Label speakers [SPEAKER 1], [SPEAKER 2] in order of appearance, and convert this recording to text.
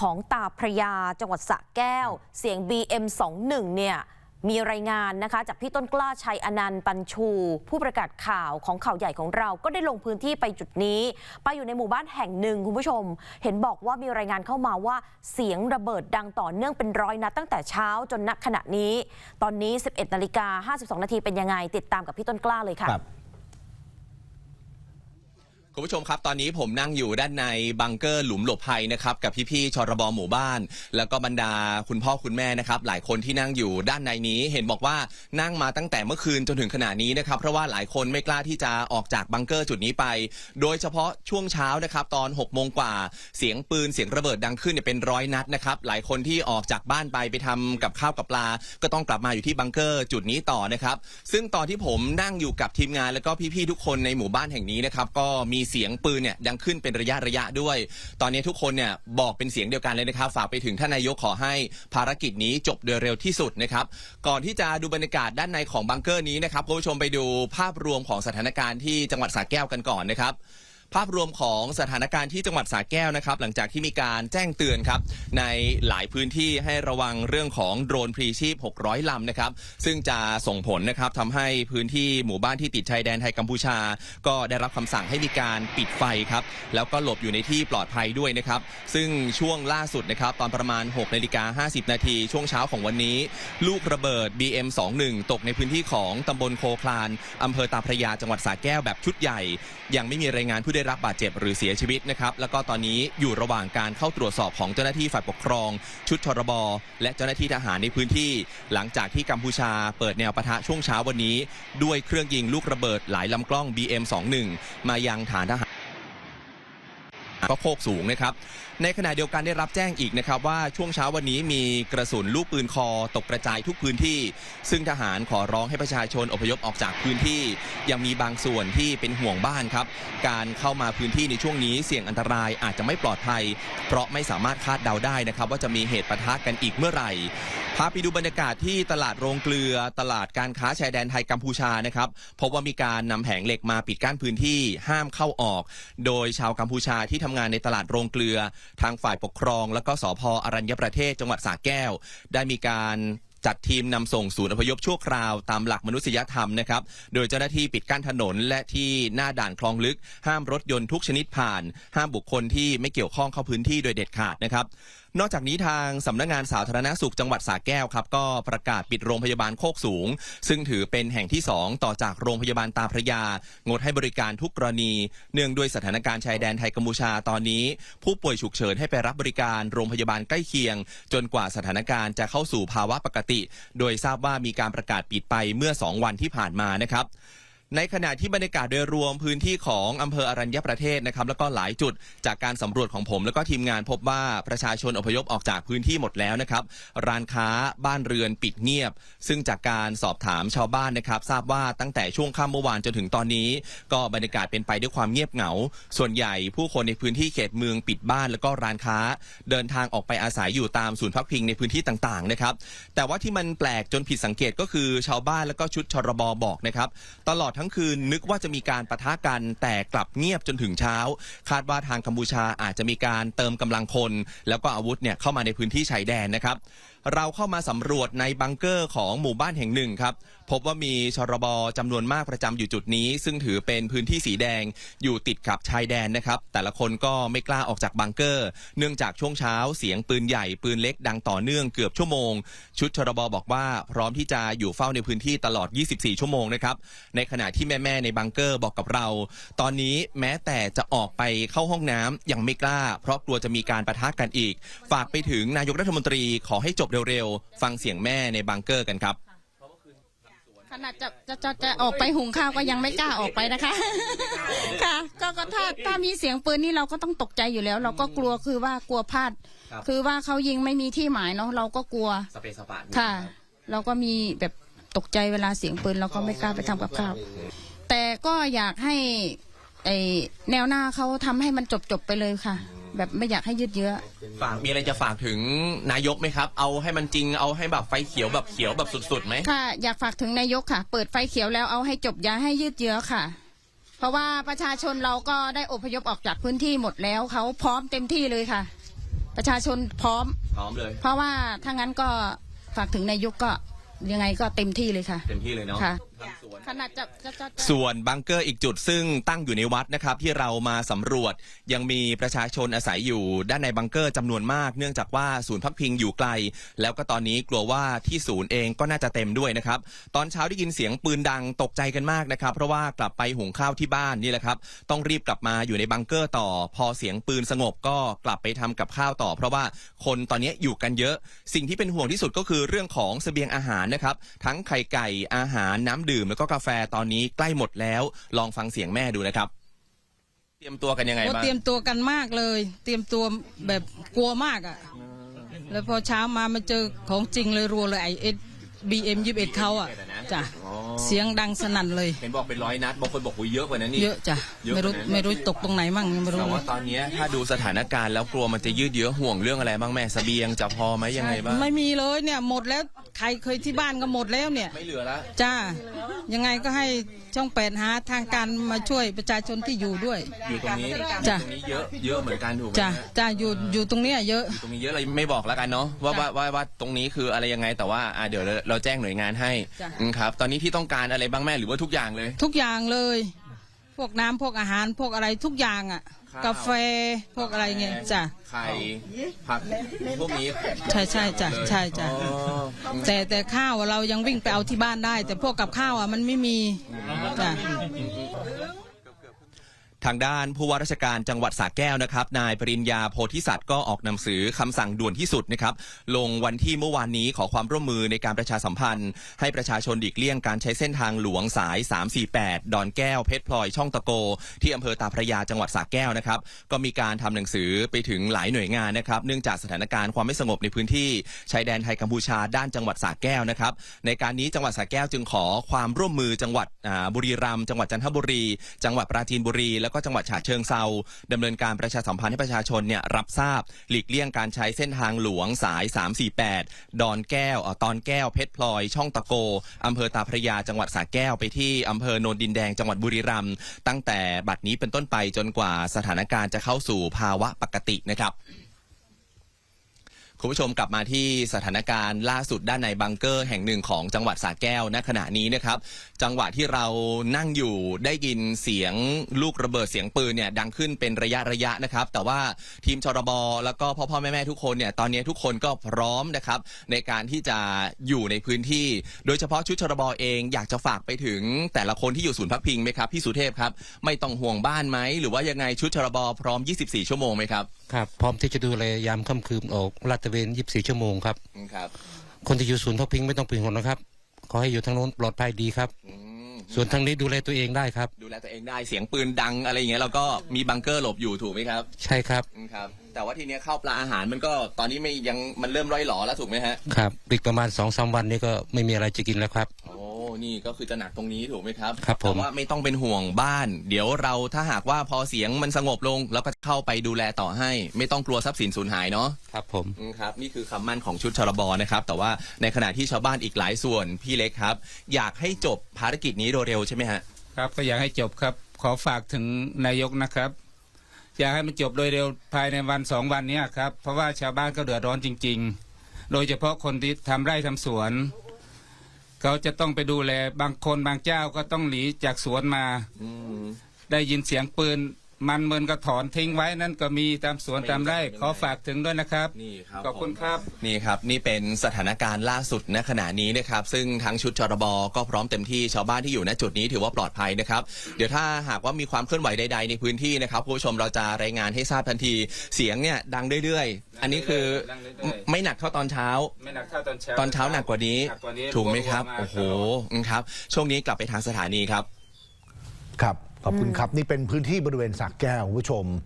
[SPEAKER 1] ของตาพระยาจังหวัดสระแก้ว เสียง BM21 เนี่ยมีรายงานนะคะ จากพี่ต้นกล้าชัยอนันต์ปัญชู ผู้ประกาศข่าวของข่าวใหญ่ของเราก็ได้ลงพื้นที่ไปจุดนี้ ไปอยู่ในหมู่บ้านแห่งหนึ่งคุณผู้ชม เห็นบอกว่ามีรายงานเข้ามาว่าเสียงระเบิดดังต่อเนื่องเป็นร้อยนัดตั้งแต่เช้าจนณขณะนี้ ตอนนี้ 11นาฬิกา52นาทีเป็นยังไง ติดตามกับพี่ต้นกล้าเลยค่ะ
[SPEAKER 2] คุ
[SPEAKER 3] ณผู้ชมครับ ตอนนี้ผมนั่งอยู่ด้านในบังเกอร์หลุมหลบภัยนะครับกับพี่ๆชรบหมู่บ้าน แล้วก็บรรดาคุณพ่อคุณแม่นะครับ หลายคนที่นั่งอยู่ด้านในนี้ เห็นบอกว่านั่งมาตั้งแต่เมื่อคืนจนถึงขณะนี้นะครับ เพราะว่าหลายคนไม่กล้าที่จะออกจากบังเกอร์จุดนี้ไป โดยเฉพาะช่วงเช้านะครับตอน6กโมงกว่าเสียงปืนเสียงระเบิดดังขึ้นเนี่ยเป็นร้อยนัดนะครับหลายคนที่ออกจากบ้านไปไปทำกับข้าวกับปลา ก็ต้องกลับมาอยู่ที่บังเกอร์จุดนี้ต่อนะครับซึ่งตอนที่ผมนั่งอยู่กับทีมงานแล้วก็พี่ๆทุกคนในหมู่บ้านแห่งนี้นะครับก็มีเสียงปืนเนี่ยดังขึ้นเป็นระยะระยะด้วย ตอนนี้ทุกคนเนี่ยบอกเป็นเสียงเดียวกันเลยนะครับ ฝากไปถึงท่านนายกขอให้ภารกิจนี้จบโดยเร็วที่สุดนะครับก่อนที่จะดูบรรยากาศด้านในของบังเกอร์นี้นะครับคุณผู้ชมไปดูภาพรวมของสถานการณ์ที่จังหวัดสระแก้วกันก่อนนะครับ ภาพรวมของสถานการณ์ที่จังหวัดสระแก้วนะครับ หลังจากที่มีการแจ้งเตือนครับ ในหลายพื้นที่ให้ระวังเรื่องของโดรนพรีชีพ 600 ลำนะครับ ซึ่งจะส่งผลนะครับทำให้พื้นที่หมู่บ้านที่ติดชายแดนไทยกัมพูชา ก็ได้รับคำสั่งให้มีการปิดไฟครับ แล้วก็หลบอยู่ในที่ปลอดภัยด้วยนะครับ ซึ่งช่วงล่าสุดนะครับ ตอนประมาณ6นาฬิกา50 นาทีช่วงเช้าของวันนี้ ลูกระเบิด BM21 ตกในพื้นที่ของตำบลโคคลานอำเภอตาพระยาจังหวัดสระแก้วแบบชุดใหญ่ ยังไม่มีรายงานผู้ได้รับบาดเจ็บหรือเสียชีวิตนะครับ แล้วก็ตอนนี้อยู่ระหว่างการเข้าตรวจสอบของเจ้าหน้าที่ฝ่ายปกครอง ชุดชรบและเจ้าหน้าที่ทหารในพื้นที่ หลังจากที่กัมพูชาเปิดแนวปะทะช่วงเช้าวันนี้ ด้วยเครื่องยิงลูกระเบิดหลายลำกล้อง BM21 มายังฐานทหาร ก็โคกสูงนะครับ ในขณะเดียวกันได้รับแจ้งอีกนะครับ ว่าช่วงเช้าวันนี้มีกระสุนลูกปืนคอตกกระจายทุกพื้นที่ ซึ่งทหารขอร้องให้ประชาชนอพยพออกจากพื้นที่ ยังมีบางส่วนที่เป็นห่วงบ้านครับ การเข้ามาพื้นที่ในช่วงนี้เสี่ยงอันตรายอาจจะไม่ปลอดภัย เพราะไม่สามารถคาดเดาได้นะครับ ว่าจะมีเหตุปะทะกันอีกเมื่อไหร่พาไปดูบรรยากาศที่ตลาดโรงเกลือ ตลาดการค้าชายแดนไทยกัมพูชานะครับพบว่ามีการนำแผงเหล็กมาปิดกั้นพื้นที่ห้ามเข้าออก โดยชาวกัมพูชาที่ทำงานในตลาดโรงเกลือ ทางฝ่ายปกครอง และก็สพอรัญญประเทศจังหวัดสระแก้ว ได้มีการจัดทีมนำส่งศูนย์อพยพชั่วคราวตามหลักมนุษยธรรมนะครับ โดยเจ้าหน้าที่ปิดกั้นถนน และที่หน้าด่านคลองลึก ห้ามรถยนต์ทุกชนิดผ่าน ห้ามบุคคลที่ไม่เกี่ยวข้องเข้าพื้นที่โดยเด็ดขาดนะครับ นอกจากนี้ทางสำนักงานสาธารณสุขจังหวัดสระแก้วครับก็ประกาศปิดโรงพยาบาลโคกสูง ซึ่งถือเป็นแห่งที่ 2 ต่อจากโรงพยาบาลตาพระยา งดให้บริการทุกกรณี เนื่องด้วยสถานการณ์ชายแดนไทยกัมพูชาตอนนี้ ผู้ป่วยฉุกเฉินให้ไปรับบริการโรงพยาบาลใกล้เคียง จนกว่าสถานการณ์จะเข้าสู่ภาวะปกติ โดยทราบว่ามีการประกาศปิดไปเมื่อ 2 วันที่ผ่านมานะครับ ในขณะที่บรรยากาศโดยรวมพื้นที่ของอำเภออรัญญประเทศนะครับแล้วก็หลายจุดจากการสำรวจของผม แล้วก็ทีมงานพบว่าประชาชนอพยพออกจากพื้นที่หมดแล้วนะครับ ร้านค้าบ้านเรือนปิดเงียบ ซึ่งจากการสอบถามชาวบ้านนะครับ ทราบว่าตั้งแต่ช่วงค่ำเมื่อวานจนถึงตอนนี้ ก็บรรยากาศเป็นไปด้วยความเงียบเหงา ส่วนใหญ่ผู้คนในพื้นที่เขตเมืองปิดบ้านแล้วก็ร้านค้า เดินทางออกไปอาศัยอยู่ตามศูนย์พักพิงในพื้นที่ต่างๆนะครับแต่ว่าที่มันแปลกจนผิดสังเกตก็คือชาวบ้านแล้วก็ชุดชรบบอกนะครับตลอดทั้งคืนนึกว่าจะมีการปะทะกัน แต่กลับเงียบจนถึงเช้า คาดว่าทางกัมพูชาอาจจะมีการเติมกำลังคน แล้วก็อาวุธเนี่ยเข้ามาในพื้นที่ชายแดนนะครับ เราเข้ามาสำรวจในบังเกอร์ของหมู่บ้านแห่งหนึ่งครับพบว่ามีชรบจำนวนมากประจำอยู่จุดนี้ ซึ่งถือเป็นพื้นที่สีแดงอยู่ติดกับชายแดนนะครับ แต่ละคนก็ไม่กล้าออกจากบังเกอร์ เนื่องจากช่วงเช้าเสียงปืนใหญ่ปืนเล็กดังต่อเนื่องเกือบชั่วโมง ชุดชรบบอกว่าพร้อมที่จะอยู่เฝ้าในพื้นที่ตลอด 24 ชั่วโมงนะครับ ในขณะที่แม่ๆในบังเกอร์บอกกับเรา ตอนนี้แม้แต่จะออกไปเข้าห้องน้ำยังไม่กล้า เพราะกลัวจะมีการประทะกันอีก ฝากไปถึงนายกรัฐมนตรีขอให้จบเร็วๆ ฟังเสียงแม่ในบังเกอร์กันครับ
[SPEAKER 4] ขนาดจะจะจะจะออกไปหุงข้าวก็ยังไม่กล้าออกไปนะคะ ค่ะก็ก็ถ้าถ้ามีเสียงปืนนี่เราก็ต้องตกใจอยู่แล้ว เราก็กลัวคือว่ากลัวพลาด
[SPEAKER 3] ครับ
[SPEAKER 4] คือว่าเขายิงไม่มีที่หมายเนาะเราก็กลัว
[SPEAKER 3] สเปซสปา
[SPEAKER 4] ค่ะ เราก็มีแบบตกใจเวลาเสียงปืนเราก็ไม่กล้าไปทำกับข้าว แต่ก็อยากให้ไอแนวหน้าเขาทำให้มันจบจบๆไปเลยค่ะ แบบไม่อยากให้ยืดเยื้อ
[SPEAKER 3] ฝากมีอะไรจะฝากถึงนายกไหมครับ เอาให้มันจริงเอาให้แบบไฟเขียวแบบเขียวแบบสุดๆไหม
[SPEAKER 4] ค่ะ อยากฝากถึงนายกค่ะ เปิดไฟเขียวแล้วเอาให้จบอย่าให้ยืดเยื้อค่ะ เพราะว่าประชาชนเราก็ได้อพยพออกจากพื้นที่หมดแล้วเขาพร้อมเต็มที่เลยค่ะ ประชาชนพร้อม
[SPEAKER 3] พร้อมเลย
[SPEAKER 4] เพราะว่าถ้างั้นก็ฝากถึงนายกก็ยังไงก็เต็มที่เลยค่ะ
[SPEAKER 3] เต็มที่เลยเนาะ
[SPEAKER 4] ค่ะ
[SPEAKER 3] ทำสวน
[SPEAKER 4] ขนาดจะจะจะจะ
[SPEAKER 3] ส่วนบังเกอร์อีกจุดซึ่งตั้งอยู่ในวัดนะครับ ที่เรามาสำรวจยังมีประชาชนอาศัยอยู่ด้านในบังเกอร์จำนวนมาก เนื่องจากว่าศูนย์พักพิงอยู่ไกล แล้วก็ตอนนี้กลัวว่าที่ศูนย์เองก็น่าจะเต็มด้วยนะครับ ตอนเช้าได้ยินเสียงปืนดังตกใจกันมากนะครับ เพราะว่ากลับไปหุงข้าวที่บ้านนี่แหละครับ ต้องรีบกลับมาอยู่ในบังเกอร์ต่อ พอเสียงปืนสงบก็กลับไปทำกับข้าวต่อ เพราะว่าคนตอนนี้อยู่กันเยอะ สิ่งที่เป็นห่วงที่สุดก็คือเรื่องของเสบียงอาหารนะครับ ทั้งไข่ไก่อาหารน้ำดื่มแล้วก็กาแฟตอนนี้ใกล้หมดแล้ว ลองฟังเสียงแม่ดูนะครับ เตรียมตัวกันยังไง
[SPEAKER 2] โอ้
[SPEAKER 3] บ้าง
[SPEAKER 2] เตรียมตัวกันมากเลย เตรียมตัวแบบกลัวมากอะ่ะ แล้วพอเช้ามามาเจอของจริงเลยรัวเลยไอเอสบีเอ็มยี่สิบเอ็ดเขาอะจ้ะ
[SPEAKER 3] อ๋อ
[SPEAKER 2] เสียงดังสนั่นเลย
[SPEAKER 3] เห็นบอกเป็นร้อยนัดบางคนบอกว่าเยอะกว่านั้นนี่
[SPEAKER 2] เยอะจ้ะ
[SPEAKER 3] เยอะ
[SPEAKER 2] ไม่รู้
[SPEAKER 3] กว่านั้น
[SPEAKER 2] ไม่รู้ตกตรงไหนมั่งยังไม่รู้
[SPEAKER 3] แต่
[SPEAKER 2] เล
[SPEAKER 3] ว่ายตอนนี้ถ้าดูสถานการณ์แล้วกลัวมันจะยืดเยื้อห่วงเรื่องอะไรบ้างแม่เสบียงจะพอไหมยังไงบ้าง
[SPEAKER 2] ไม่มีเลยเนี่ยหมดแล้วใครเคยที่บ้านก็หมดแล้วเนี่ย
[SPEAKER 3] ไม่เหลือแล้ว
[SPEAKER 2] จ้ายังไงก็ให้ช่องแปดหาทางการมาช่วยประชาชนที่อยู่ด้วย
[SPEAKER 3] อยู่ตรงนี้
[SPEAKER 2] จ้ะ
[SPEAKER 3] ตรงนี้เยอะเยอะเหมือนกันถูกไหม
[SPEAKER 2] จ้ะ
[SPEAKER 3] ฮะ
[SPEAKER 2] จ้าอยู่อยู่ตรงเนี้ยเยอะ
[SPEAKER 3] อยู่ตรงนี้เยอะเราไม่บอกแล้วกันเนาะว่าว่าว่าว่าตรงนี้คืออะไรยังไงแต่ว่าอ่าเดี๋ยวเราเราแจ้งหน่วยงานให้
[SPEAKER 2] จ้ะ
[SPEAKER 3] อืมครับ ตอนนี้พี่ต้องการอะไรบ้างแม่หรือว่าทุกอย่างเลย
[SPEAKER 2] ทุกอย่างเลย พวกน้ำพวกอาหารพวกอะไรทุกอย่างอะ
[SPEAKER 3] ข้าว
[SPEAKER 2] กาแฟพวกอะไรเงี้ยจ้ะ
[SPEAKER 3] ไข่ผักพวกนี้
[SPEAKER 2] ใช่ใช่จ้ะใช่จ้ะ
[SPEAKER 3] อ๋อ
[SPEAKER 2] แต่แต่ข้าวอะเรายังวิ่งไปเอาที่บ้านได้ แต่พวกกับข้าวอะมันไม่มีจ้ะ
[SPEAKER 3] ทางด้านผู้ว่าราชการจังหวัดสระแก้วนะครับ นายปริญญาโพธิสัตว์ก็ออกหนังสือคำสั่งด่วนที่สุดนะครับลงวันที่เมื่อวานนี้ขอความร่วมมือในการประชาสัมพันธ์ ให้ประชาชนหลีกเลี่ยงการใช้เส้นทางหลวงสาย 348 ดอนแก้วเพชรพลอยช่องตะโก ที่อำเภอตาพระยาจังหวัดสระแก้วนะครับ ก็มีการทำหนังสือไปถึงหลายหน่วยงานนะครับ เนื่องจากสถานการณ์ความไม่สงบในพื้นที่ชายแดนไทยกัมพูชาด้านจังหวัดสระแก้วนะครับ ในการนี้จังหวัดสระแก้วจึงขอความร่วมมือจังหวัดบุรีรัมย์จังหวัดจันทบุรี จังหวัดปราจีนบุรีแล้วก็จังหวัดฉะเชิงเซาดำเนินการประชาสัมพันธ์ให้ประชาชนเนี่ยรับทราบ หลีกเลี่ยงการใช้เส้นทางหลวงสาย 348 ดอนแก้วออตอนแก้วเพชรพลอย ช่องตะโกอำเภอตาพระยาจังหวัดสระแก้วไปที่อำเภอโนนดินแดงจังหวัดบุรีรัมย์ตั้งแต่บัดนี้เป็นต้นไปจนกว่าสถานการณ์จะเข้าสู่ภาวะปกตินะครับ คุณผู้ชมกลับมาที่สถานการณ์ล่าสุดด้านในบังเกอร์แห่งหนึ่งของจังหวัดสระแก้วณขณะนี้นะครับ จังหวะที่เรานั่งอยู่ได้ยินเสียงลูกระเบิดเสียงปืนเนี่ยดังขึ้นเป็นระยะระยะนะครับ แต่ว่าทีมชรบแล้วก็พ่อพ่อแม่แม่ทุกคนเนี่ยตอนนี้ทุกคนก็พร้อมนะครับ ในการที่จะอยู่ในพื้นที่ โดยเฉพาะชุดชรบเองอยากจะฝากไปถึงแต่ละคนที่อยู่ศูนย์พักพิงไหมครับพี่สุเทพครับไม่ต้องห่วงบ้านไหมหรือว่ายังไงชุดชรบพร้อม 24 ชั่วโมงไหมครับ
[SPEAKER 5] ครับพร้อมที่จะดูแลยามค่ำคืนออกลาดตระเวน24 ชั่วโมงครับ
[SPEAKER 3] ครับ
[SPEAKER 5] คนที่อยู่ศูนย์พักพิงไม่ต้องเป็นห่วงนะครับ ขอให้อยู่ทางโน้นปลอดภัยดีครับ
[SPEAKER 3] อืม
[SPEAKER 5] ส่วนทางนี้ดูแลตัวเองได้ครับ
[SPEAKER 3] ดูแลตัวเองได้เสียงปืนดังอะไรอย่างเงี้ยเราก็มีบังเกอร์หลบอยู่ถูกไหมครับ
[SPEAKER 5] ใช่ครับ
[SPEAKER 3] อืมครับ แต่ว่าทีเนี้ยข้าวปลาอาหารมันก็ตอนนี้ไม่ยังมันเริ่มร่อยหลอแล้วถูกไหมฮะ
[SPEAKER 5] ครับอีกประมาณ2อสวันนี้ก็ไม่มีอะไรจะกินแล้วครับ
[SPEAKER 3] โอ้ นี่ก็คือจะหนักตรงนี้ถูกไหมครับ
[SPEAKER 5] ครับผม
[SPEAKER 3] แต่ว่าไม่ต้องเป็นห่วงบ้าน เดี๋ยวเราถ้าหากว่าพอเสียงมันสงบลงเราก็เข้าไปดูแลต่อให้ ไม่ต้องกลัวทรัพย์สินสูญหายเนาะ
[SPEAKER 5] ครับผม
[SPEAKER 3] อืมครับนี่คือคำมั่นของชุดชลบนะครับ แต่ว่าในขณะที่ชาวบ้านอีกหลายส่วนพี่เล็กครับ อยากให้จบภารกิจนี้โดยเร็วใช่ไหมฮะ
[SPEAKER 6] ครับก็อยากให้จบครับ ขอฝากถึงนายกนะครับ อยากให้มันจบโดยเร็วภายในวันสองวันเนี้ยครับ เพราะว่าชาวบ้านก็เดือดร้อนจริง ๆ โดยเฉพาะคนที่ทำไร่ทำสวน เขาจะต้องไปดูแลบางคนบางเจ้าก็ต้องหนีจากสวนมา
[SPEAKER 3] อืม
[SPEAKER 6] ได้ยินเสียงปืน มันเมินก็ถอนทิ้งไว้นั่นก็มีตามสวนตามไร่ขอฝากถึงด้วยนะครับ
[SPEAKER 3] นี่ครับ
[SPEAKER 6] ขอบคุณครับ
[SPEAKER 3] นี่ครับนี่เป็นสถานการณ์ล่าสุดณขณะนี้นะครับ ซึ่งทั้งชุดจรบก็พร้อมเต็มที่ชาวบ้านที่อยู่ณจุดนี้ถือว่าปลอดภัยนะครับ เดี๋ยวถ้าหากว่ามีความเคลื่อนไหวใด ๆ ในพื้นที่นะครับคุณผู้ชมเราจะรายงานให้ทราบทันที เสียงเนี่ยดังเรื่อยๆ อันนี้คือ
[SPEAKER 6] ดังเรื่อยๆ
[SPEAKER 3] ไม่หนักเท่าตอนเช้า
[SPEAKER 6] ไม่หนักเท่าตอนเช้า
[SPEAKER 3] ตอนเช้าหนักกว่านี้
[SPEAKER 6] หนักกว่านี้
[SPEAKER 3] ถูกไหมครับ
[SPEAKER 6] รัวๆา
[SPEAKER 3] โอ้โห
[SPEAKER 6] ตลด
[SPEAKER 3] อืมครับ ช่วงนี้กลับไปทางสถานีครับ
[SPEAKER 7] ครับ ขอบคุณครับ นี่เป็นพื้นที่บริเวณสักแก้วคุณผู้ชม